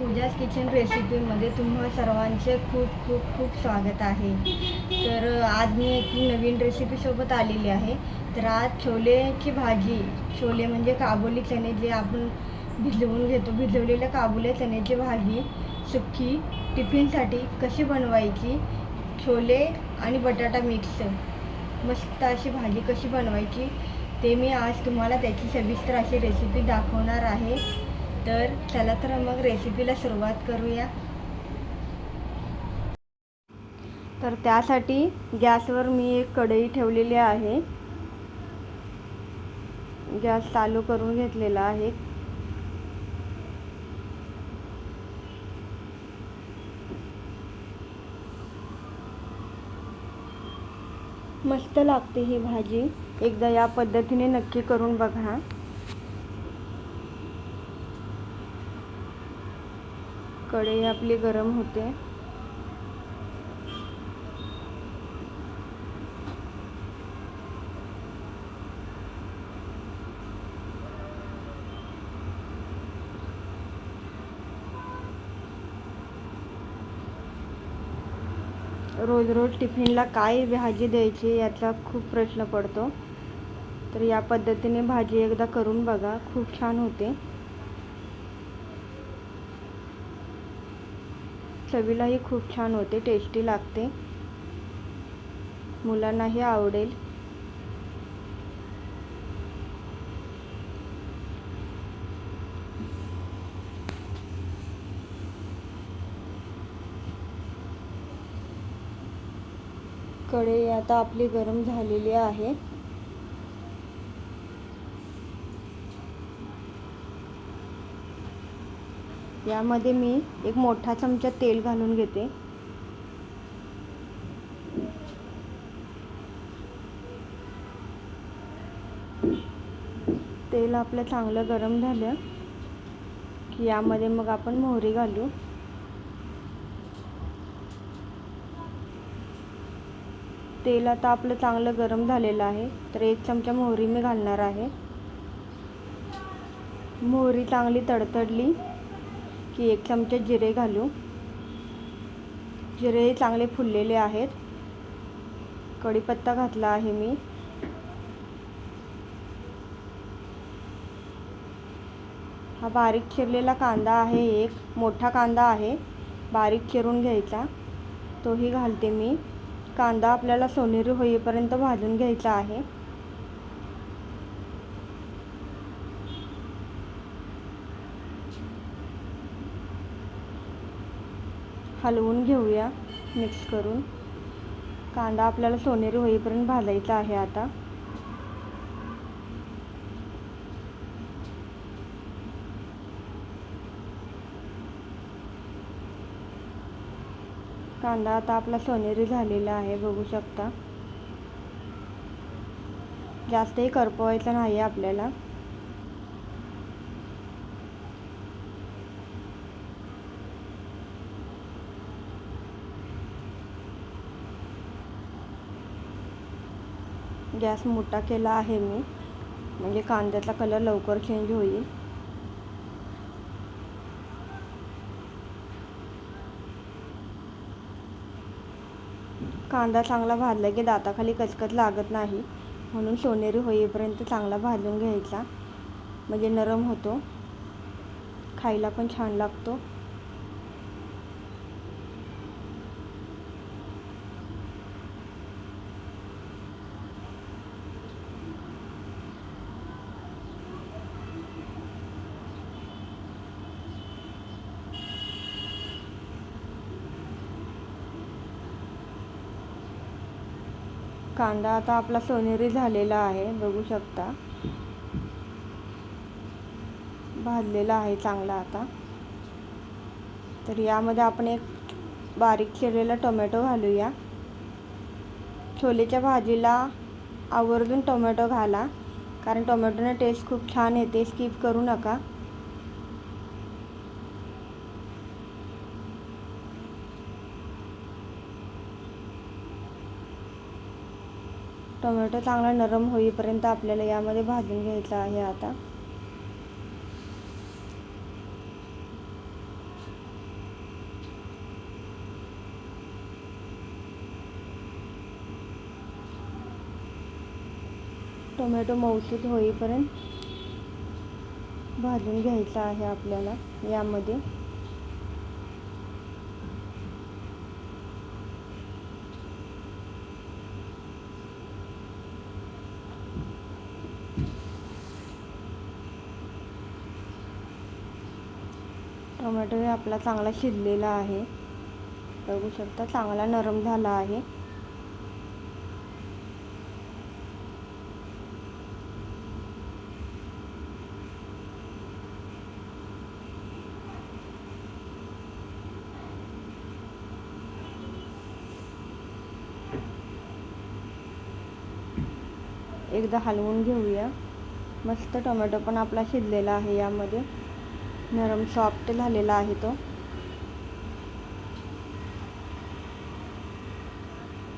Pooja's kitchen रेसिपीमध्ये तुम्हा सर्वांचे खूप खूप खूप स्वागत आहे. तर आज मी एक नवीन रेसिपीसोबत आलेली आहे. तर आज छोलेची भाजी छोले म्हणजे काबुली चणे जे आपण भिजवून घेतो भिजवलेल्या काबुली चण्याची भाजी सुक्की टिफिनसाठी कशी बनवायची छोले आणि बटाटा मिक्स मस्त अशी भाजी कशी बनवायची ते मी आज तुम्हाला त्याची सविस्तर अशी रेसिपी दाखवणार आहे. तर चला तर मग रेसिपीला सुरुवात करूया. तर त्यासाठी गॅसवर मी एक कढई ठेवलेली आहे. गॅस चालू करून घेतलेला आहे. मस्त लागते ही भाजी. एकदा या पद्धतीने नक्की करून बघा. कढई आपली गरम होते. रोज रोज टिफिनला काय भाजी द्यायची याचा खूप प्रश्न पडतो. तर या पद्धतीने भाजी एकदा करून बघा खूप छान होते. चवीलाही खूप छान होते टेस्टी लागते. मुलांनाही आवडेल. कढई आता आपली गरम झालेली आहे. यामध्ये मी एक मोठा चमचा तेल घालून घेते. तेल आपलं चांगलं गरम झालं की यामध्ये मग आपण मोहरी घालू. तेल आता आपलं चांगलं गरम झालेलं आहे तर एक चमचा मोहरी मी घालणार आहे. मोहरी चांगली तडतडली. की एक चमचे जिरे घालू. जिरे चांगले फुललेले आहेत. कढीपत्ता घातला आहे मी. हा बारीक चिरलेला कांदा आहे एक. मोठा कांदा आहे. बारीक चिरून घ्यायचा. तोही घालते मी. कांदा आपल्याला सोनेरी होईपर्यंत भाजून घ्यायचा आहे. हलवून घेऊया मिक्स करून. कांदा आपल्याला सोनेरी होईपर्यंत भाजायचा आहे आता. कांदा आता आपला सोनेरी झालेला आहे बघू शकता. जास्तही करपवायचं नाही आपल्याला. गॅस मोठा केला आहे मी. म्हणजे कांद्याचा कलर लवकर चेंज होईल. कांदा चांगला भाजला की दाताखाली कचकच लागत नाही. म्हणून सोनेरी होईपर्यंत चांगला भाजून घ्यायचा. म्हणजे नरम होतो. खायला पण छान लागतो. कांदा आता आपला सोनेरी झालेला आहे बघू शकता. भाजलेला आहे चांगला आता. तर यामध्ये आपण एक बारीक चिरलेला टोमॅटो घालूया. छोलेच्या भाजीला आवर्जून टोमॅटो घाला कारण टोमॅटोने टेस्ट खूप छान येते. स्किप करू नका. टोमॅटो चांगला नरम होईपर्यंत आपल्याला यामध्ये भाजून घ्यायचा आहे आता. टोमॅटो मौसूद होईपर्यंत भाजून घ्यायचा आहे आपल्याला यामध्ये. टोमॅटो हे आपला चांगला शिजलेला आहे. बघू शकता चांगला नरम झाला आहे. एकदा हलवून घेऊया. मस्त टोमॅटो पण आपला शिजलेला आहे यामध्ये. नरम सॉफ्ट झालेला आहे तो.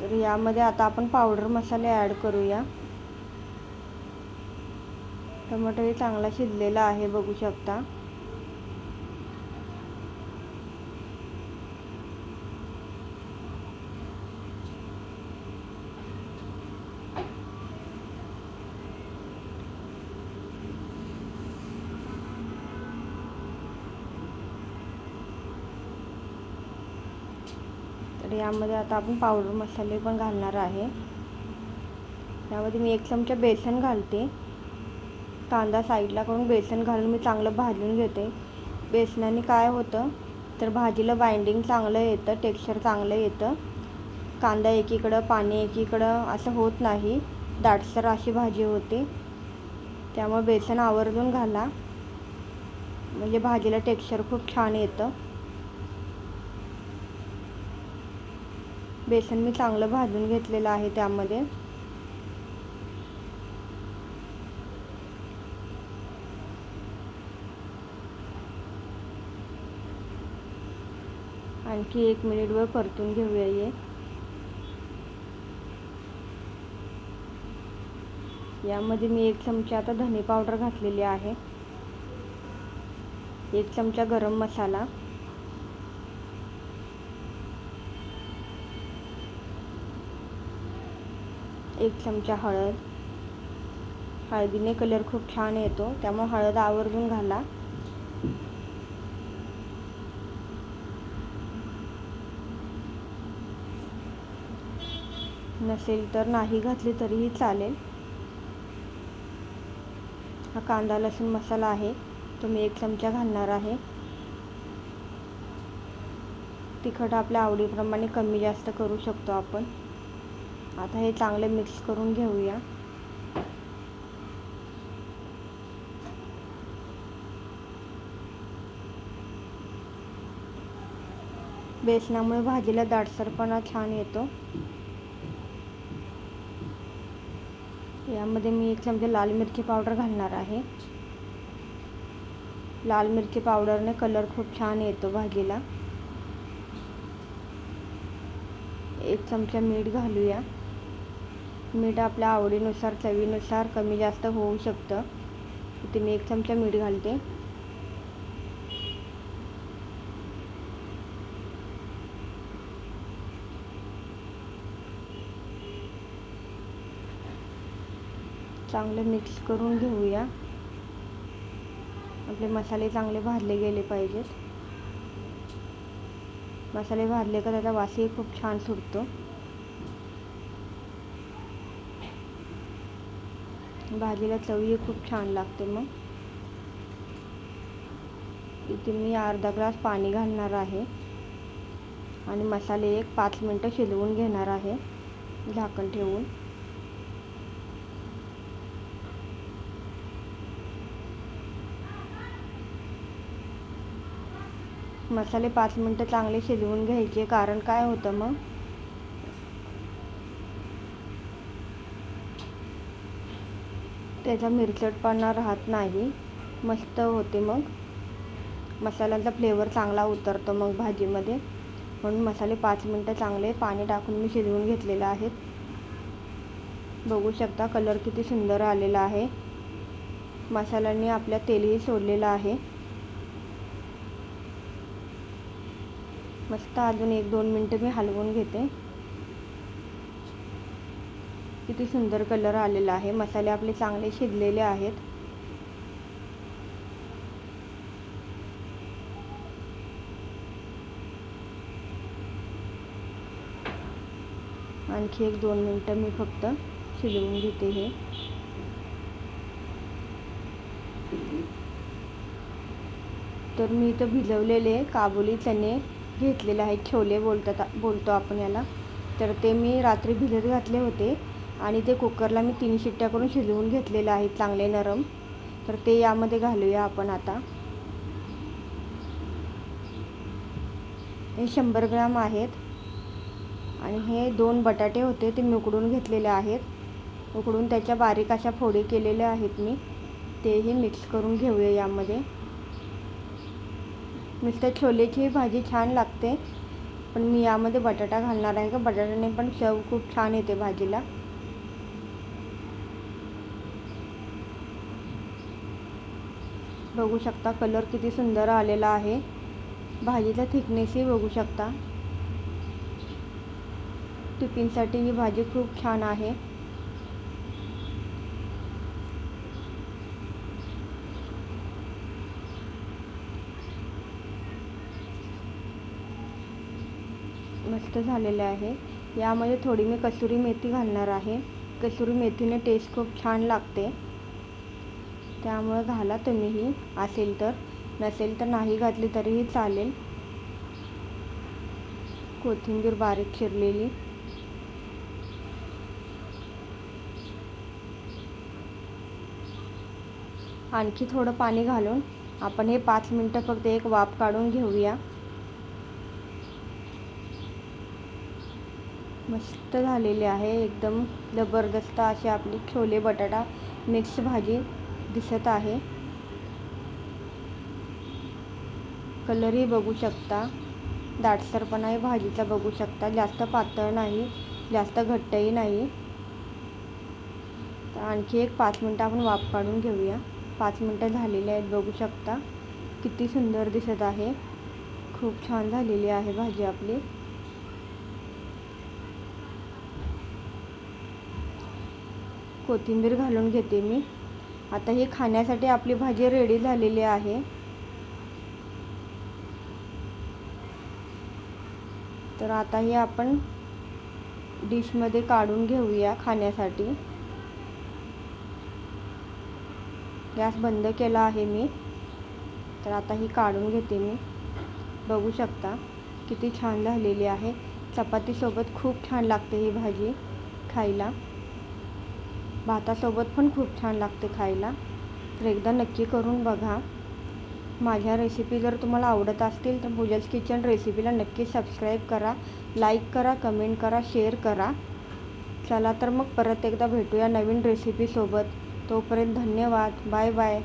तर यामध्ये आता आपण पावडर मसाले ॲड करूया. टमाटोही हे चांगला शिजलेला आहे बघू शकता. तर यामध्ये आता आपण पावडर मसाले पण घालणार आहे. यामध्ये मी एक चमचा बेसन घालते. कांदा साईडला करून बेसन घालून मी चांगलं भाजून घेते. बेसनाने काय होतं तर भाजीला बाइंडिंग चांगलं येतं टेक्स्चर चांगलं येतं. कांदा एकीकडं पाणी एकीकडं असं होत नाही. दाटसर अशी भाजी होते. त्यामुळे बेसन आवर्जून घाला. म्हणजे भाजीला टेक्स्चर खूप छान येतं. बेसन मी चांगलं भाजून घेतलेलं आहे त्यामध्ये. आणखी एक मिनिटवर परतून घेऊया ये यामध्ये मी एक चमचा आता धने पावडर घातलेली आहे. एक चमचा गरम मसाला. एक चमचा हळद. हळदीने कलर खूप छान येतो. त्यामुळे हळद आवर्जून घाला. नसेल तर नाही घातली तरीही चालेल. हा कांदा लसूण मसाला आहे. तो मी एक चमचा घालणार आहे. तिखट आपल्या आवडीप्रमाणे कमी जास्त करू शकतो आपण. आता हे चांगले मिक्स करून घेऊया. बेसनामुळे भाजीला दाटसरपणा छान येतो. यामध्ये मी एक चमचा लाल मिरची पावडर घालणार आहे. लाल मिरची पावडरने कलर खूप छान येतो भाजीला. एक चमचा मीठ घालूया. मीठ आपल्या आवडीनुसार चवीनुसार कमी जास्त होऊ शकतं. इथे मी एक चमचा मीठ घालते. चांगलं मिक्स करून घेऊया. आपले मसाले चांगले भाजले गेले पाहिजेत. मसाले भाजले का त्याचा वासही खूप छान सुटतो. भाजीला चवही खूप छान लागते मग. इथे मी अर्धा ग्लास पाणी घालणार आहे. आणि मसाले एक पाच मिनटं शिजवून घेणार आहे. झाकण ठेवून. मसाले पाच मिनटं चांगले शिजवून घ्यायचे. कारण काय होतं मग? त्याचा मिरचटपणा राहत नाही. मस्त होते मग. मसाल्यांचा फ्लेवर चांगला उतरतो मग भाजीमध्ये. म्हणून मसाले पाच मिनटं चांगले पाणी टाकून मी शिजवून घेतलेले आहेत. बघू शकता कलर किती सुंदर आलेला आहे. मसाल्यांनी आपल्या तेलही सोडलेलं आहे. मस्त अजून एक दोन मिनटं मी हलवून घेते. किती सुंदर कलर आलेला आहे. मसाले आपले चांगले शिजलेले आहेत. आणखी एक दोन मिनटं मी फक्त शिजवून घेते हे. तर मी इथं भिजवलेले काबुली चणे घेतलेले आहेत. छोले बोलतात बोलतो आपण याला. तर ते मी रात्री भिजत घातले होते. आणि ते कुकरला मी तीन शिट्ट्या करून शिजवून घेतलेले आहेत चांगले नरम. तर ते यामध्ये घालूया आपण आता. हे शंभर ग्राम आहेत. आणि हे दोन बटाटे होते ते मी उकडून घेतलेले आहेत. उकडून त्याच्या बारीक अशा फोडी केलेल्या आहेत मी. तेही मिक्स करून घेऊया यामध्ये. नुसत्या छोलेची भाजी छान लागते पण मी यामध्ये बटाटा घालणार आहे का? बटाट्याने पण चव खूप छान येते भाजीला. बघू शकता. कलर किती सुंदर आलेला आहे. भाजीचा थिकनेसही बघू शकता. टिफिनसाठी ही भाजी खूप छान आहे. मस्त झालेले आहे. यामध्ये थोडी मी कसुरी मेथी घालणार आहे. कसुरी मेथीने टेस्ट खूप छान लागते. त्यामुळं घाला तुम्हीही. असेल तर. नसेल तर नाही घातली तरीही चालेल. कोथिंबीर बारीक चिरलेली. आणखी थोडं पाणी घालून आपण हे पाच मिनटं फक्त एक वाफ काढून घेऊया. मस्त झालेले आहे. एकदम जबरदस्त अशी आपली छोले बटाटा मिक्स भाजी. दिसत आहे. कलरही बघू शकता. दाटसरपणाही भाजीचा बघू शकता. जास्त पातळ नाही जास्त घट्टही नाही. तर आणखी एक पाच मिनटं आपण वाफ काढून घेऊया. पाच मिनटं झालेली आहेत बघू शकता. किती सुंदर दिसत आहे. खूप छान झालेली आहे भाजी आपली. कोथिंबीर घालून घेते मी. आता ही खाण्यासाठी आपली भाजी रेडी झालेली आहे. तर आता ही आपण डिशमध्ये काढून घेऊया खाण्यासाठी. गॅस बंद केला आहे मी. तर आता ही काढून घेते मी. बघू शकता किती छान झालेली आहे. चपातीसोबत खूप छान लागते ही भाजी खायला. भातासोबत पण खूप छान लागते खायला. तर एकदा नक्की करून बघा. माझ्या रेसिपी जर तुम्हाला आवडत असतील तर पूजल्स किचन रेसिपीला नक्की सबस्क्राईब करा लाईक करा कमेंट करा शेअर करा. चला तर मग परत एकदा भेटूया नवीन रेसिपीसोबत तोपर्यंत धन्यवाद. Bye bye